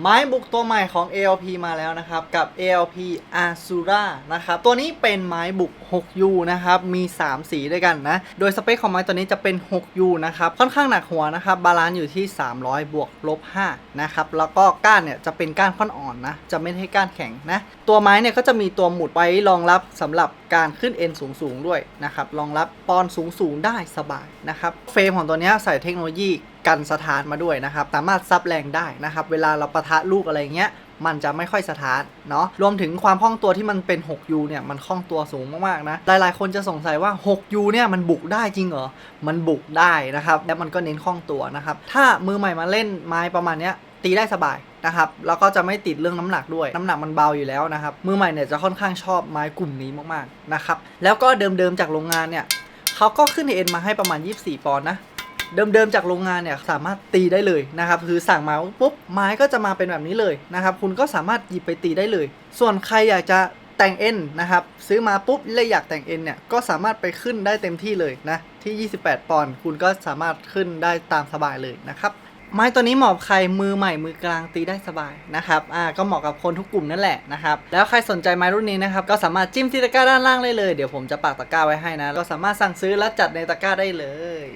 ไม้บุกตัวใหม่ของ ALP มาแล้วนะครับ กับ ALP Asura นะครับ ตัวนี้เป็นไม้บุก 6U นะครับ มี 3 สีด้วยกันนะ โดยสเปคของไม้ตัวนี้จะเป็น 6U นะครับ ค่อนข้างหนักหัวนะครับ บาลานซ์อยู่ที่ 300 บวกลบ 5 นะครับ แล้วก็ก้านเนี่ยจะเป็นก้านค่อนอ่อนนะ จะไม่ใช่ก้านแข็งนะ ตัวไม้เนี่ยก็จะมีตัวหมุดไว้รองรับสำหรับการขึ้นเอ็นสูงๆด้วยนะครับ รองรับปอนสูงๆได้สบายนะครับ เฟรมของตัวนี้ใส่เทคโนโลยี กันสถานมาด้วยนะครับ สามารถซับแรงได้นะครับ เวลาเราประทะลูกอะไรเงี้ยมันจะไม่ค่อยสถานเนาะรวมถึงความคล่องตัวที่มันเป็น 6U เนี่ยมันคล่องตัวสูงมากๆนะ หลายๆ คนจะสงสัยว่า 6U เนี่ยมันบุกได้จริงเหรอ มันบุกได้นะครับแล้วมันก็เน้นคล่องตัวนะครับ ถ้ามือใหม่มาเล่นไม้ประมาณเนี้ยตีได้สบายนะครับแล้วก็จะไม่ติดเรื่องน้ำหนักด้วย น้ำหนักมันเบาอยู่แล้วนะครับมือใหม่เนี่ยจะค่อนข้างชอบไม้กลุ่มนี้มากๆนะครับแล้วก็เดิมๆจากโรงงานเนี่ยเขาก็ขึ้นเอ็นมาให้ประมาณ 24 ปอนด์นะ เดิมๆจากโรงงานเนี่ยสามารถตีได้เลยนะครับคือสั่งมาปุ๊บไม้ก็จะมาเป็นแบบนี้เลยนะครับคุณก็สามารถหยิบไปตีได้เลย ส่วนใครอยากจะแต่งเอ็นนะครับซื้อมาปุ๊บเลยอยากแต่งเอ็นเนี่ยก็สามารถไปขึ้นได้เต็มที่เลยนะที่ 28 ปอนด์คุณก็สามารถขึ้นได้ตามสบายเลยนะครับไม้ตัวนี้เหมาะใครมือใหม่มือกลางตีได้สบายนะครับ อ่า ก็เหมาะกับคนทุกกลุ่มนั่นแหละนะครับ แล้วใครสนใจไม้รุ่นนี้นะครับ ก็สามารถจิ้มที่ตะกร้าด้านล่างได้เลย เดี๋ยวผมจะปักตะกร้าไว้ให้นะ ก็สามารถสั่งซื้อและจัดในตะกร้าได้เลย